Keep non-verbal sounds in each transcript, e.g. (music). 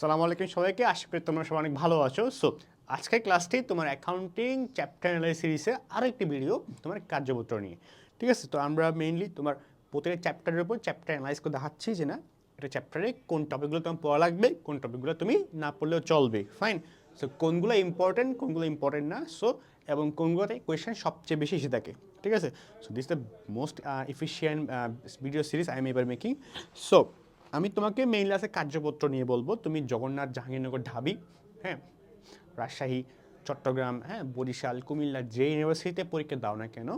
আসসালামু আলাইকুম সবাইকে। আশা করি তোমরা সবাই অনেক ভালো আছো। সো আজকের ক্লাসটি তোমার অ্যাকাউন্টিং চ্যাপ্টার অ্যানালাইজ সিরিজে আরও একটি ভিডিও তোমার কার্যপত্র নিয়ে। ঠিক আছে? তো আমরা মেইনলি তোমার প্রত্যেকটা চ্যাপ্টারের উপর চ্যাপ্টার অ্যানালাইজ করে দেখাচ্ছি যে না, এটা চ্যাপ্টারে কোন টপিকগুলো তোমার পড়া লাগবে, কোন টপিকগুলো তুমি না পড়লেও চলবে। ফাইন সো কোনগুলো ইম্পর্টেন্ট কোনগুলো ইম্পর্টেন্ট না? সো এবং কোনগুলোতে কোয়েশ্চেন সবচেয়ে বেশি এসে থাকে। ঠিক আছে? So this the most efficient video series I am এবার মেকিং সো আমি তোমাকে মেইনলি আছে কার্যপত্র নিয়ে বলব। তুমি জগন্নাথ জাহাঙ্গীরনগর ঢাবি হ্যাঁ? রাজশাহী, চট্টগ্রাম হ্যাঁ? বরিশাল, কুমিল্লা, যে ইউনিভার্সিটিতে পরীক্ষা দাও না কেন,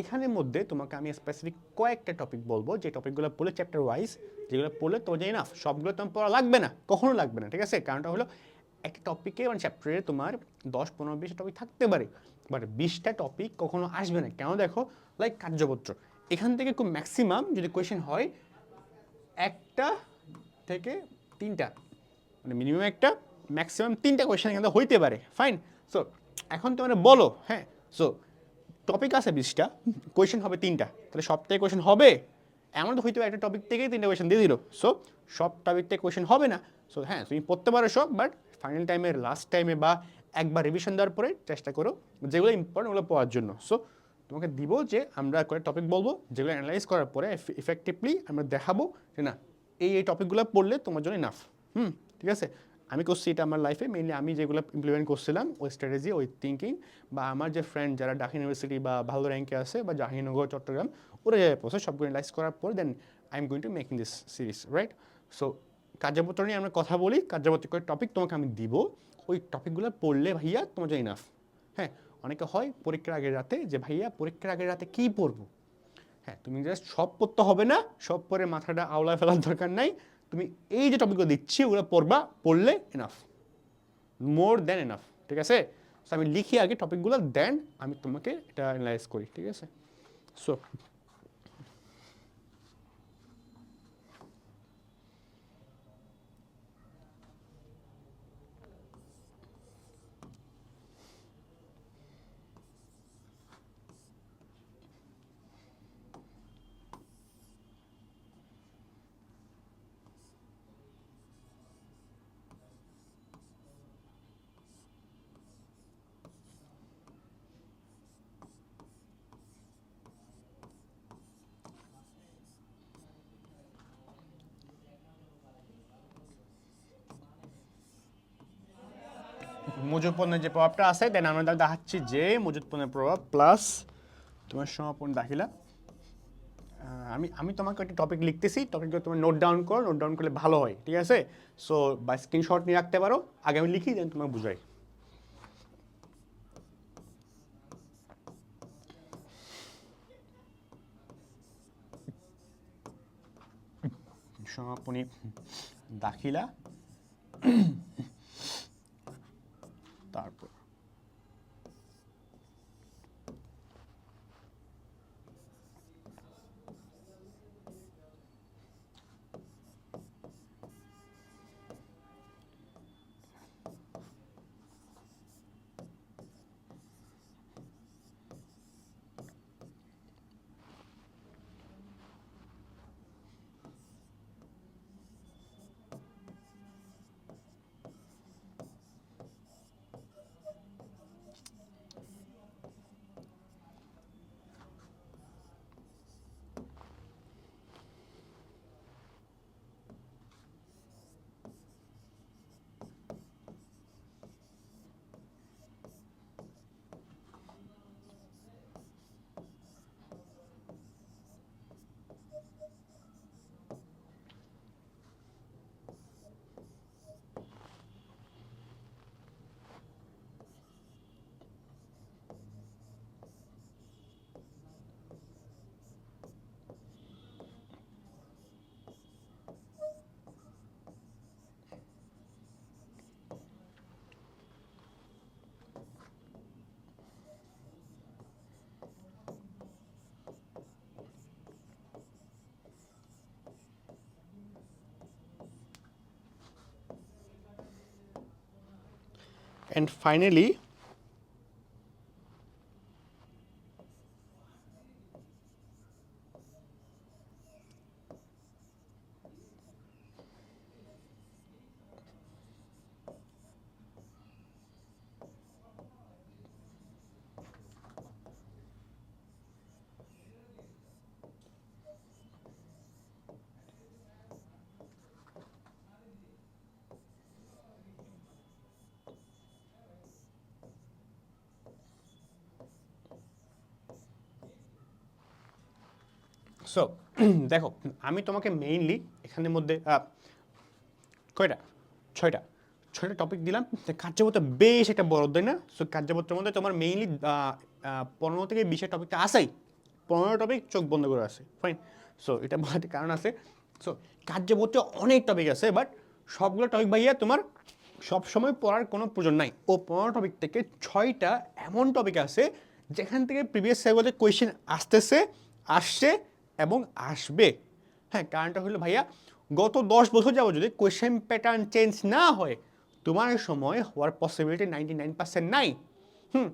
এখানের মধ্যে তোমাকে আমি স্পেসিফিক কয়েকটা টপিক বলব। যে টপিকগুলো পড়লে চ্যাপ্টার ওয়াইজ যেগুলো পড়লে তোমার জানি না, সবগুলো তোমার পড়া লাগবে না, কখনো লাগবে না, ঠিক আছে? কারণটা হলো একটা টপিকে মানে চ্যাপ্টারে তোমার দশ, পনেরো বিশটা টপিক থাকতে পারে বাট বিশটা টপিক কখনো আসবে না। কেন দেখো? লাইক কার্যপত্র। এখান থেকে খুব ম্যাক্সিমাম যদি কোয়েশ্চেন হয় একটা থেকে তিনটা। মানে মিনিমাম একটা ম্যাক্সিমাম তিনটা কোয়েশ্চেন এখানে হইতে পারে। ফাইন সো এখন তোমরা বলো হ্যাঁ? সো টপিক আছে বিশটা কোয়েশ্চেন হবে তিনটা। তাহলে থেকে কোয়েশ্চেন হবে? এমন তো হইতে পারে একটা টপিক থেকেই তিনটা কোয়েশ্চেন দিয়ে দিল। সো সব টপিক থেকে কোয়েশ্চেন হবে না। সো হ্যাঁ তুমি পড়তে পারো সব বাট ফাইনাল টাইমের লাস্ট টাইমে বা একবার রিভিশন দেওয়ার পরে চেষ্টা করো যেগুলো ইম্পর্টেন্ট ওগুলো পড়ার জন্য। সো তোমাকে দিব যে আমরা কয়েক টপিক বলব, যেগুলো অ্যানালাইজ করার পরে ইফেক্টিভলি আমরা দেখাবো যে না, এই এই টপিকগুলো পড়লে তোমার জন্য নাফ হুম, ঠিক আছে? আমি করছি এটা আমার লাইফে মেইনলি আমি যেগুলো ইমপ্লিমেন্ট করছিলাম, ওই স্ট্র্যাটেজি ওই থিঙ্কিং বা আমার যে ফ্রেন্ড যারা ঢাকা ইউনিভার্সিটি বা ভালো র্যাঙ্কে আছে, বা জাহাঙ্গীরনগর চট্টগ্রাম ওরা যে প্রসেস সবগুলো অ্যানালাইজ করার পর then I am going to making this series right so কার্যপত্র নিয়ে আমরা কথা বলি, কার্যপত্র করে টপিক তোমাকে আমি দিব, ওই টপিকগুলো পড়লে ভাইয়া তোমার জন্য ইনাফ হ্যাঁ? অনেকে হয় পরীক্ষার আগের রাতে যে, ভাইয়া, পরীক্ষার আগের রাতে কী পড়ব? হ্যাঁ তুমি জাস্ট সব পড়তে হবে না, সব পরে মাথাটা আওলায় ফেলার দরকার নাই। তুমি এই যে টপিকগুলো দিচ্ছি, ওগুলো পড়বা, পড়লে এনাফ মোর দেন এনাফ ঠিক আছে? সো আমি লিখি আগে টপিকগুলো দেন আমি তোমাকে এটা অ্যানালাইজ করি, ঠিক আছে? সো মজুদ পণ্যের যে প্রভাবটা আছে দেন আমরা দেখাচ্ছি যে মজুদ পণ্যের প্রভাব প্লাস তোমার সমাপন দাখিলা। আমি আমি তোমাকে একটা টপিক লিখতেছি টপিকগুলো তুমি নোট ডাউন করো নোট ডাউন করলে ভালো হয়, ঠিক আছে? সো বা স্ক্রিনশট নিয়ে রাখতে পারো, আগে আমি লিখি দেন তোমাকে বুঝাই। সমাপনী দাখিলা। তারপর and finally সো (clears throat) দেখো, আমি তোমাকে মেইনলি এখানের মধ্যে কয়টা? ছয়টা। ছয়টা টপিক দিলাম। কার্যপত্র বেশ একটা বড়, তাই না? সো কার্যপত্রের মধ্যে তোমার মেইনলি পনেরো থেকে বিশের টপিকটা আসেই পনেরো টপিক চোখ বন্ধ করে আসে ফাইন সো এটা বলাতে কারণ আছে। সো কার্যপত্রে অনেক টপিক আছে বাট সবগুলো টপিক ভাইয়া তোমার সব সময় পড়ার কোনো প্রয়োজন নাই। ও পনেরো টপিক থেকে ছয়টা এমন টপিক আছে, যেখান থেকে প্রিভিয়াস সেগুলোতে কোয়েশ্চেন আসতেছে, আসছে এবং আসবে। হ্যাঁ কারণটা হলো ভাইয়া, গত দশ বছর যাব যদি কোয়েশ্চেন প্যাটার্ন চেঞ্জ না হয়, তোমার সময় হওয়ার পসিবিলিটি নাইনটি নাইন পার্সেন্ট নাই। হুম,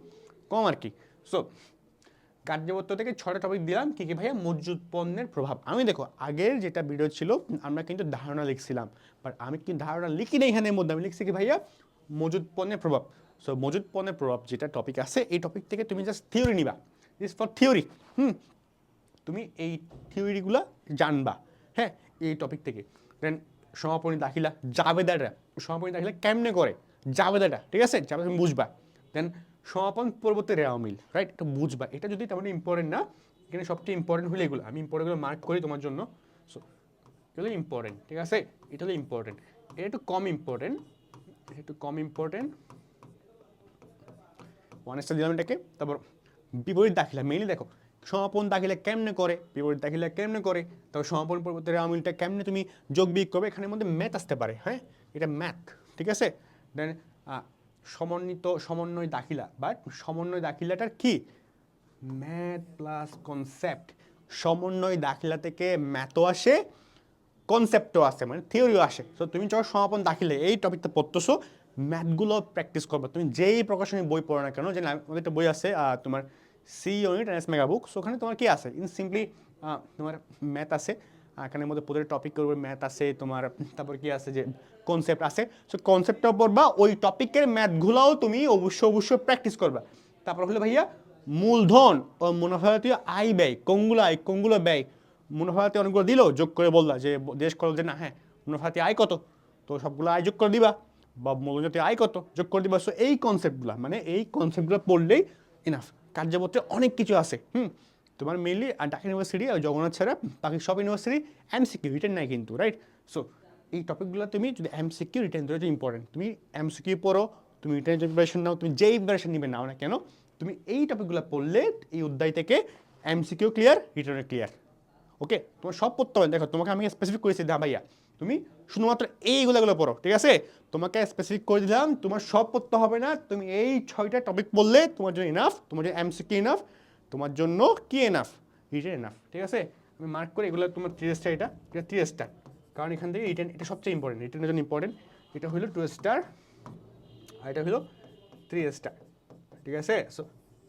কম আর কি। সো কার্যবত্ত থেকে ছটা টপিক দিলাম, কী কী ভাইয়া? মজুদ পণ্যের প্রভাব। আমি দেখো, আগের যেটা ভিডিও ছিল, আমরা কিন্তু ধারণা লিখছিলাম বাট আমি কিন্তু ধারণা লিখি না এখানের মধ্যে? আমি লিখছি কি ভাইয়া? মজুদ পণ্যের প্রভাব। সো মজুদ পণ্যের প্রভাব যেটা টপিক আছে, এই টপিক থেকে তুমি জাস্ট থিওরি নিবা। ইস ফর থিওরি হুম তুমি এই থিওরিগুলো জানবা। হ্যাঁ এই টপিক থেকে। দেন সমাপনী দাখিলা জাবেদাটা সমাপনী দাখিলা কেমনে করে? জাবেদাটা ঠিক আছে? যাবে তুমি বুঝবা। দেন সমাপন পরবর্তী রেওয়ামিল রাইট এটা বুঝবা। এটা যদি তেমন ইম্পর্টেন্ট না, এখানে সবচেয়ে ইম্পর্টেন্ট হলে এগুলো। আমি ইম্পর্টেন্টগুলো মার্ক করি তোমার জন্য। সো এগুলো ইম্পর্টেন্ট ঠিক আছে? এটা হলো ইম্পর্টেন্ট এটা একটু কম ইম্পর্টেন্ট একটু কম ইম্পর্টেন্ট ওয়ান স্টার দিলাম এটাকে। তারপর বিপরীত দাখিলা মেইনলি দেখো সমাপন দাখিলা কেমনে করে? বিপরীত দাখিলা কেমনে করে? তবে সমাপন পরবর্তী আমিলটা কেমনে তুমি যোগ বিয়োগ করবে? এখানের মধ্যে ম্যাথ আসতে পারে হ্যাঁ? এটা ম্যাথ, ঠিক আছে? দেন সমন্বিত, সমন্বয় দাখিলা বাট সমন্বয় দাখিলাটার কি? ম্যাথ প্লাস কনসেপ্ট সমন্বয় দাখিলা থেকে ম্যাথও আসে কনসেপ্টও আসে মানে থিওরিও আসে। তো তুমি যখন সমাপন দাখিলে এই টপিকটা পড়তেছো, ম্যাথগুলো প্র্যাকটিস করবে। তুমি যেই প্রকাশনী বই পড়ো না কেন যে আমাদের একটা বই আছে তোমার C unit S mega book so ওখানে তোমার কি আছে? ইন সিম্পলি তোমার ম্যাথ আছে। এখানের মধ্যে প্রতিটা টপিক করবে ম্যাথ আছে, তোমার, তারপর কি আছে যে কনসেপ্ট আছে। সো কনসেপ্টের উপর বা ওই টপিকের ম্যাথগুলোও তুমি অবশ্যই অবশ্যই প্র্যাকটিস করবা। তারপর হলো ভাইয়া, মূলধন ও মুনাফাজাতীয় আয় ব্যয়, কোনগুলো আয়, কোনগুলো ব্যয়? মুনাফাতে অনেকগুলো দিলো, যোগ করে বললা যে, দেশ করো যে না হ্যাঁ মুনাফাতে আয় কত? তো সবগুলো আয় যোগ করে দিবা, বা মূলজাতীয় আয় কত? যোগ করে দিবা। সো এই কনসেপ্টগুলো মানে এই কনসেপ্টগুলো পড়লেই ইনাফ কার্যপত্রে অনেক কিছু আছে, হুম? তোমার মেনলি ঢাকা ইউনিভার্সিটি আর জগন্নাথ ছাড়া বাকি সব ইউনিভার্সিটি এমসিকিউ রিটার্ন নাই কিন্তু রাইট সো এই টপিকগুলো তুমি যদি এমসিকিউ রিটেন ধরে ইম্পর্টেন্ট তুমি এমসিকিউ পড়ো, তুমি রিটার্ন প্রিপারেশন নাও, তুমি যেই প্রিপারেশন নিবে নাও না কেন, তুমি এই টপিকগুলো পড়লে এই অধ্যায় থেকে এমসিকিউ ক্লিয়ার রিটার্নে ক্লিয়ার ওকে তোমার সব পড়তে হবে। দেখো, তোমাকে আমি স্পেসিফিক করেছি দা ভাইয়া। তুমি শুধুমাত্র এইগুলোগুলো পড়ো, ঠিক আছে? তোমাকে স্পেসিফিক করে দিলাম, তোমার সব পড়তে হবে না, তুমি এই ছয়টা টপিক পড়লে তোমার জন্য ইনাফ তোমার জন্য এমসিকিউ ইনাফ তোমার জন্য কি এনাফ রিটেন এনাফ ঠিক আছে? আমি মার্ক করি এগুলো তোমার থ্রি স্টার এটা এটা থ্রি স্টার কারণ এখান থেকে রিটেন এটা সবচেয়ে ইম্পর্টেন্ট রিটেনের জন্য ইম্পর্টেন্ট এটা হলো টু স্টার আর এটা হলো থ্রি স্টার ঠিক আছে? সো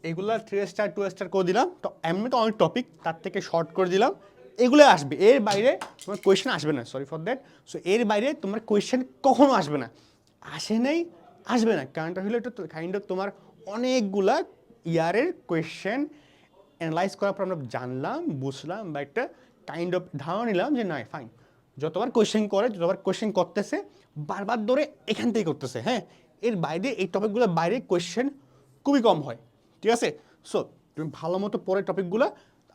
এগুলা থ্রি স্টার টু স্টার করে দিলাম। তো এমনি তো অনেক টপিক তার থেকে শর্ট করে দিলাম। এগুলো আসবে। এর বাইরে তোমার কোয়েশ্চেন আসবে না সরি ফর দ্যাট সো এর বাইরে তোমার কোয়েশ্চেন কখনো আসবে না। আসে নাই, আসবে না। কারণটা হলো এটা কাইন্ড অফ তোমার অনেকগুলা ইয়ারের কোয়েশ্চেন অ্যানালাইজ করার পর আমরা জানলাম, বুঝলাম বা একটা কাইন্ড অফ ধারণা নিলাম যে না ফাইন যতবার কোয়েশ্চেন করে, যতবার কোয়েশ্চেন করতেছে, বারবার ধরে এখান থেকে করতেছে হ্যাঁ? এর বাইরে, এই টপিকগুলোর বাইরে কোয়েশ্চেন খুবই কম হয়। ঠিক আছে? সো তুমি ভালো মতো পড়ে টপিকগুলো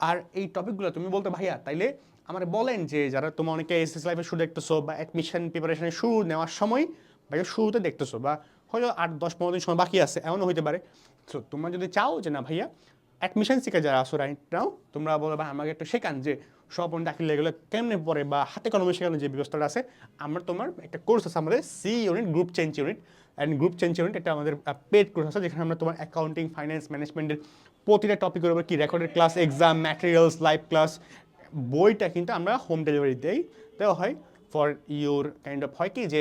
আর এই টপিকগুলো তুমি বলতে, ভাইয়া, তাইলে আমার বলেন যে যারা তোমার অনেকে এস এস লাইফে শুরু দেখতেছো বা অ্যাডমিশন প্রিপারেশনের শুরু নেওয়ার সময় বা শুরুতে দেখতেছো বা হয়তো আট, দশ, পনেরো দিন সময় বাকি আছে, এমনও হইতে পারে। সো তোমরা যদি চাও যে, না, ভাইয়া অ্যাডমিশন শিখে যারা আসো রাইট নাও তোমরা বলো, ভাই, আমাকে একটু শেখান যে সপন দাখিল এগুলো কেমনে পড়ে বা হাতে কলমে শেখানোর যে ব্যবস্থাটা আছে। আমরা তোমার একটা কোর্স আছে আমাদের C unit group change unit and group change unit এটা আমাদের পেড কোর্স আছে, যেখানে আমরা তোমার অ্যাকাউন্টিং ফাইন্যান্স ম্যানেজমেন্টের প্রতিটা টপিকের উপর কি recorded class exam materials live class বইটা কিন্তু আমরা হোম ডেলিভারি দেই। দেওয়া হয় ফর ইউর কাইন্ড অফ হয় কি যে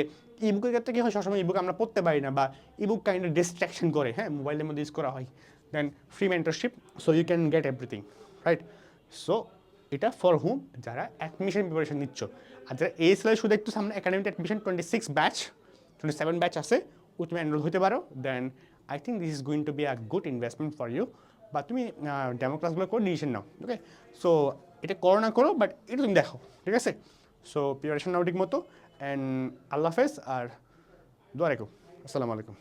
ইবুকের ক্ষেত্রে কি হয়, সবসময় ইবুক আমরা পড়তে পারি না বা ইবুক কাইন্ড অফ ডিস্ট্রাকশন করে হ্যাঁ মোবাইলের মধ্যে ইউজ করা হয়। Then free mentorship so you can get everything right so এটা ফর হুম যারা অ্যাডমিশন প্রিপারেশন নিচ্ছ। আর যারা এই সেলাই শুধু একটু সামনে academic admission twenty six batch twenty seven batch আছে তুমি এনরোল হতে পারো। Then I think this is going to be a good investment for you বা তুমি ডেমো ক্লাসগুলো করে ডিসিশন নাও ওকে সো এটা করো না করো বাট এটা তুমি দেখো ঠিক আছে? সো প্রিপারেশন নাও ঠিক মতো অ্যান্ড আল্লাহ হাফেজ, আর দোয়া রেখো। আসসালামু আলাইকুম।